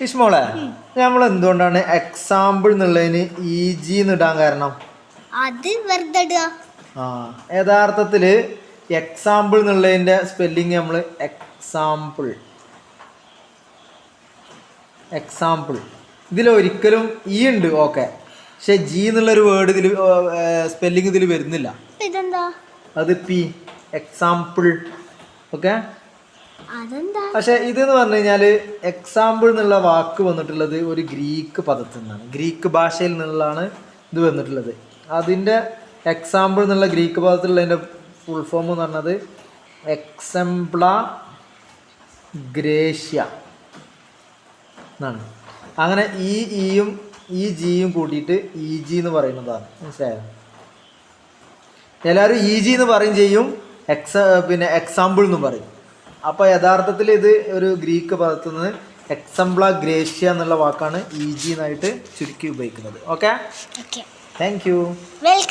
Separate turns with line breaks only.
ഇഷ്മോളെ നമ്മൾ എന്തുകൊണ്ടാണ് എക്സാമ്പിൾ എന്നുള്ളതിന് ഇ ജി ഇടാൻ കാരണം?
അത് വെറുതെ
ആ യഥാർത്ഥത്തിൽ എക്സാമ്പിൾ എന്നുള്ളതിന്റെ സ്പെല്ലിങ് നമ്മൾ എക്സാമ്പിൾ എക്സാമ്പിൾ ഇതിൽ ഒരിക്കലും ഇ ഉണ്ട് ഓക്കെ പക്ഷെ ജി എന്നുള്ളൊരു വേർഡ് ഇതിൽ സ്പെല്ലിംഗ് ഇതിൽ വരുന്നില്ല. അത് പി എക്സാമ്പിൾ ഓക്കെ
അതെന്താ?
ഇത് എന്ന് പറഞ്ഞു കഴിഞ്ഞാൽ എക്സാമ്പിൾ എന്നുള്ള വാക്ക് വന്നിട്ടുള്ളത് ഒരു ഗ്രീക്ക് പദത്തിൽ നിന്നാണ്. ഗ്രീക്ക് ഭാഷയിൽ നിന്നുള്ളതാണ് ഇത് വന്നിട്ടുള്ളത്. അതിന്റെ എക്സാമ്പിൾ എന്നുള്ള ഗ്രീക്ക് പദത്തിലുള്ളതിന്റെ ഫുൾ ഫോം എന്ന് പറഞ്ഞത് എക്സംപ്ല ഗ്രേഷ്യ എന്നാണ്. അങ്ങനെ ഈ ഇയും ഈ ജിയും കൂട്ടിയിട്ട് ഇ ജി എന്ന് പറയുന്നതാണ്. മനസ്സിലായോ? എല്ലാവരും ഇ ജി എന്ന് പറയും ചെയ്യും എക്സ പിന്നെ എക്സാമ്പിൾ എന്ന് പറയും. അപ്പോൾ യഥാർത്ഥത്തിൽ ഇത് ഒരു ഗ്രീക്ക് പദത്തിൽ നിന്ന് എക്സംപ്ല ഗ്രേഷ്യ എന്നുള്ള വാക്കാണ് ഇ ജി എന്നായിട്ട് ചുരുക്കി ഉപയോഗിക്കുന്നത് ഓക്കെ താങ്ക് യു